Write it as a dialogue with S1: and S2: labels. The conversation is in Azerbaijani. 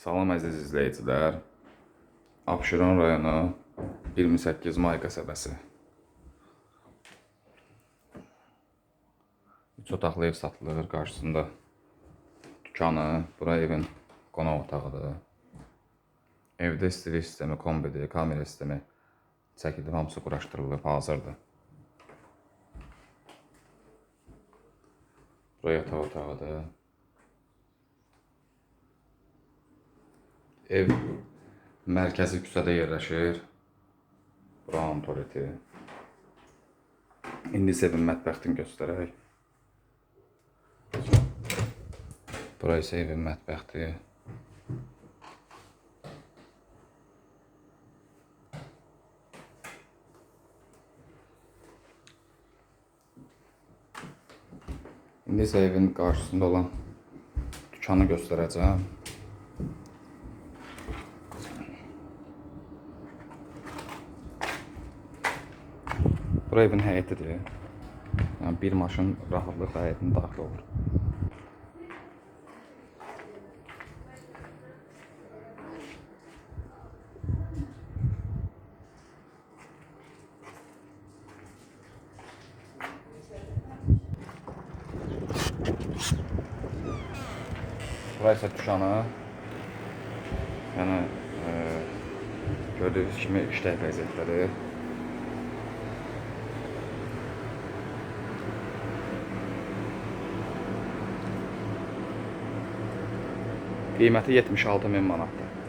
S1: Salam əziz izləyicilər. Abşeron rayonu 28 may qəsəbəsi. Üç otaqlı ev satılır qarşısında dükanı, bura evin qonaq otağıdır. Evdə istilik sistemi, kombidir, kamera sistemi çəkilib, hamısı quraşdırılıb, hazırdır. Bura yataq otağıdır. Ev mərkəzi küçədə yerləşir. Buranın tualeti. İndi isə evin mətbəxtini göstərək. Bura isə evin mətbəxti. İndi isə evin qarşısında olan dükanı göstərəcəm. Bura evin həyətidir. Yəni bir maşın rahatlıqla həyətinə daxil olur. Bura isə dükanı. Yəni e, gördüyünüz kimi işlək vəziyyətdədir. Qiyməti 76 min manatdır.